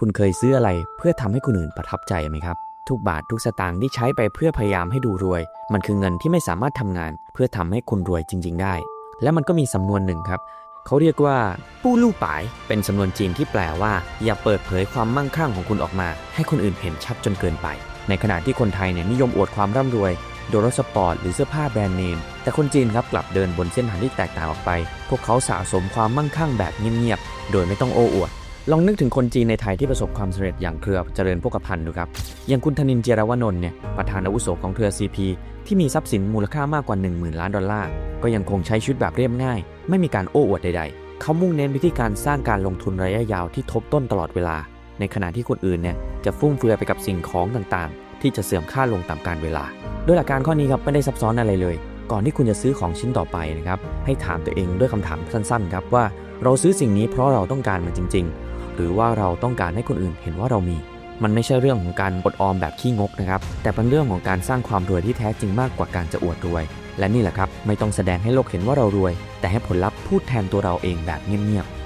คุณเคยซื้ออะไรเพื่อทำให้คนอื่นประทับใจไหมครับ ทุกบาททุกสตางค์ที่ใช้ไปเพื่อพยายามให้ดูรวย มันคือเงินที่ไม่สามารถทำงาน เพื่อทำให้คุณรวยจริง ๆ ได้ และมันก็มีสำนวนหนึ่งครับ เขาเรียกว่า ปู้ลู่ปาย เป็นสำนวนจีนที่แปลว่า อย่าเปิดเผยความมั่งคั่งของคุณออกมา ให้คนอื่นเห็นชัดจนเกินไป ในขณะที่คนไทยเนี่ยนิยมอวดความร่ำรวยโดรสปอร์ตหรือเสื้อผ้าแบรนด์เนม แต่คนจีนครับกลับเดินบนเส้นทางที่แตกต่างออกไป พวกเขาสะสมความมั่งคั่งแบบเงียบๆ โดยไม่ต้องโอ้อวด ลองนึกถึงคนจีนในไทยที่ประสบความสำเร็จอย่างเครือเจริญโภคภัณฑ์ดูครับ อย่างคุณธนินเจรวนนท์เนี่ยประธานอาวุโสของเครือ CP ที่มีทรัพย์สินมูลค่ามากกว่า 10,000 ล้านดอลลาร์ ก็ยังคงใช้ชีวิตแบบเรียบง่าย ไม่มีการโอ้อวดใดๆ เขามุ่งเน้นไปที่การสร้างการลงทุนระยะยาวที่ทบต้นตลอดเวลา ในขณะที่คนอื่นเนี่ยจะฟุ่มเฟือยไปกับสิ่งของต่างๆ ที่จะเสื่อมค่าลงตามกาลเวลาด้วยหลักการข้อนี้ครับไม่ได้ซับซ้อนอะไรเลย ก่อนที่คุณจะซื้อของชิ้นต่อไปนะครับให้ถามตัวเองด้วยคำถามสั้นๆครับว่า เราซื้อสิ่งนี้เพราะเราต้องการมันจริง ๆ หรือว่าเราต้องการให้คนอื่นเห็นว่าเรามี มันไม่ใช่เรื่องของการอดออมแบบขี้งกนะครับ แต่เป็นเรื่องของการสร้างความรวยที่แท้จริงมากกว่าการจะอวดรวย และนี่แหละครับ ไม่ต้องแสดงให้โลกเห็นว่าเรารวย แต่ให้ผลลัพธ์พูดแทนตัวเราเองแบบเงียบๆ